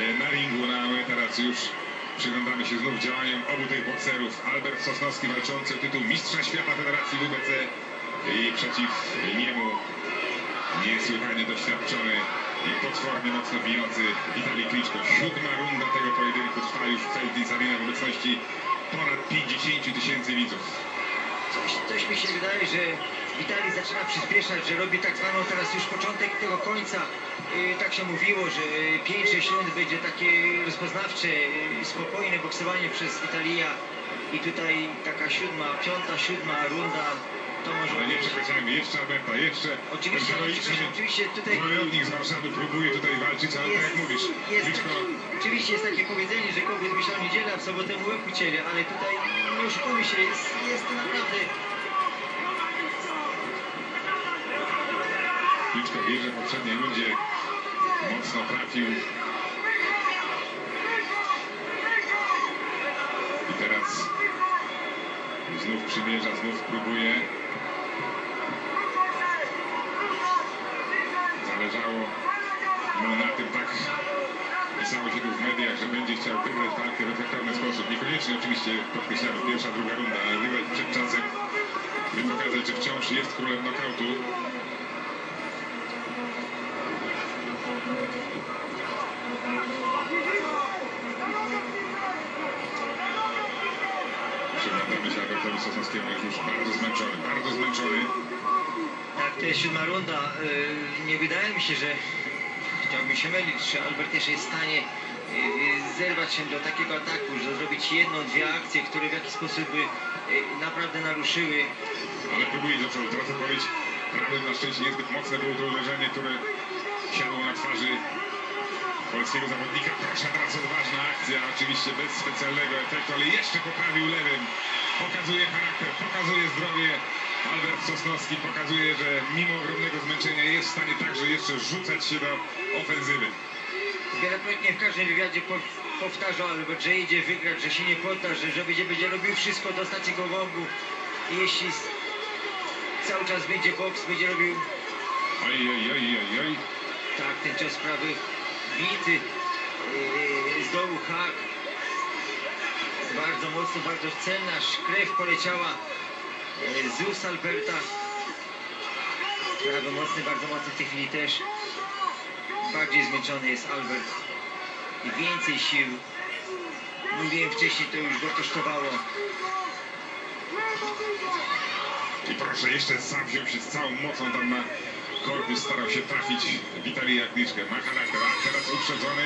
e, na ringu, no my teraz już przyglądamy się znów działaniom obu tych bokserów. Albert Sosnowski walczący o tytuł Mistrza Świata Federacji WBC i przeciw niemu niesłychanie doświadczony i potwornie mocno bijący Witalij Kliczko. Siódma runda tego pojedynku trwa już w Feldins Arena w obecności ponad 50 tysięcy widzów. Coś, coś mi się wydaje, że Witali zaczyna przyspieszać, że robi tak zwaną teraz już początek tego końca. Yy, tak się mówiło, że 5-6 rund będzie takie rozpoznawcze, yy, spokojne boksowanie przez Witalia. I tutaj taka siódma, piąta, siódma runda, to może Ale nie być. przekroczyłem jeszcze Alberta, jeszcze Oczywiście, heroiczny oczywiście, tutaj wojownik z Warszawy próbuje tutaj walczyć, ale tak jak mówisz, jest taki, oczywiście jest takie powiedzenie, że kogoś myślał niedzielę, a w sobotę łeb ucięli, ale tutaj nie oszukujmy się, jest, jest to naprawdę Kliczko wie, że w poprzedniej rundzie mocno trafił. I teraz znów przymierza, znów próbuje. Zależało mu na tym tak pisało się tu w mediach, że będzie chciał wygrać walkę w efektowny sposób. Niekoniecznie oczywiście podkreślamy pierwsza, druga runda, ale wygrać przed czasem, by pokazać, że wciąż jest królem knokautu. Się Albertowi Sosnowskiemu, jest już bardzo zmęczony, bardzo zmęczony. Tak, to jest siódma runda. Yy, Nie wydaje mi się, że chciałbym się mylić, że Albert jeszcze jest w stanie yy, zerwać się do takiego ataku, że zrobić jedną, dwie akcje, które w jakiś sposób by yy, naprawdę naruszyły. Ale próbuje przodu, teraz odpowiedź prawym na szczęście niezbyt mocne było to uderzenie, które siadło na twarzy polskiego zawodnika. Proszę, teraz odważna akcja, oczywiście bez specjalnego efektu, ale jeszcze poprawił lewym. Pokazuje charakter, pokazuje zdrowie. Albert Sosnowski pokazuje, że mimo ogromnego zmęczenia jest w stanie także jeszcze rzucać się do ofensywy. Wielokrotnie w każdym wywiadzie po, powtarzał Albert, że idzie wygrać, że się nie podda, że, że będzie, będzie robił wszystko do stacji gołąbu. I jeśli cały czas będzie boks, będzie robił Oj, oj, oj, oj, oj. tak, ten cios prawy bity yy, z dołu hak. Bardzo mocno, bardzo celna, aż krew poleciała yy, z ust Alberta. Prawy mocny, bardzo mocny w tej chwili też. Bardziej zmęczony jest Albert i więcej sił. Mówiłem wcześniej, to już go kosztowało. I proszę, jeszcze sam wziął się z całą mocą tam na korpus, starał się trafić Witalija Kliczkę. Ma charakter, a teraz uprzedzony